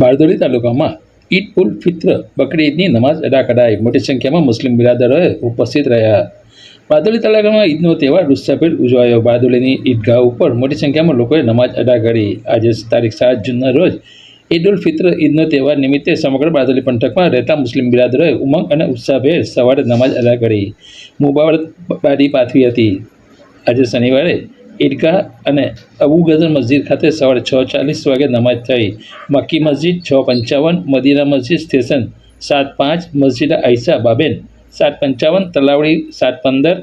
બારડોલી તાલુકામાં ઈદ ઉલ ફિત્ર બકરી ઈદની નમાઝ અદા કરાઈ. મોટી સંખ્યામાં મુસ્લિમ બિરાદરોએ ઉપસ્થિત રહ્યા. બારડોલી તાલુકામાં ઈદનો તહેવાર ઉત્સાહભેર ઉજવાયો. બારડોલીની ઈદગાહ ઉપર મોટી સંખ્યામાં લોકોએ નમાઝ અદા કરી. આજે તારીખ સાત જૂનના રોજ ઈદ ઉલ ફિત્ર ઈદનો તહેવાર નિમિત્તે સમગ્ર બારદોલી પંથકમાં રહેતા મુસ્લિમ બિરાદરોએ ઉમંગ અને ઉત્સાહભેર સવારે નમાઝ અદા કરી. મુબારક બારી પાથવી હતી. આજે શનિવારે ઈદગાહ અને અબુ ગઝર મસ્જિદ ખાતે સવારે છ ચાલીસ વાગે નમાજ થઈ. મક્કી મસ્જિદ છ પંચાવન, મદીના મસ્જિદ સ્ટેશન સાત પાંચ, મસ્જિદ આઈસા બાબેન સાત પંચાવન, તલાવડી સાત પંદર,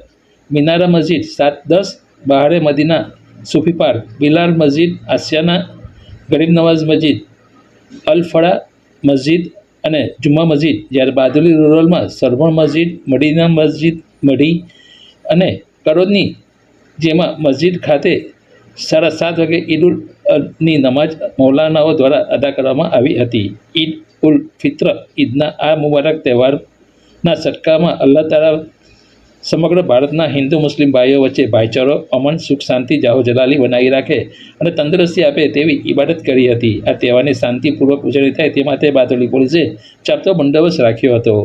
મિનારા મસ્જિદ સાત દસ, બહારે મદીના સુફી પાર્ક, બિલાલ મસ્જિદ આસિયાના ગરીબ નવાઝ મસ્જિદ અલફળા મસ્જિદ અને જુમ્મા મસ્જિદ, જ્યારે બાદુલી રૂરલમાં સરભણ મસ્જિદ મડીના મસ્જિદ, મઢી અને કરોદની જેમાં મસ્જિદ ખાતે સાડા સાત વાગે ઈદ ઉલની નમાજ મૌલાનાઓ દ્વારા અદા કરવામાં આવી હતી. ઈદ ઉલ ફિત્ર, ઈદના આ મુબારક તહેવારના સદકામાં અલ્લાહ તાલા સમગ્ર ભારતના હિન્દુ મુસ્લિમ ભાઈઓ વચ્ચે ભાઈચારો, અમન, સુખ, શાંતિ, જાહો, જલાલી બનાવી રાખે અને તંદુરસ્તી આપે તેવી ઇબાદત કરી હતી. આ તહેવારની શાંતિપૂર્વક ઉજવણી થાય તે માટે બારડોલી પોલીસે ચાપતો બંદોબસ્ત રાખ્યો હતો.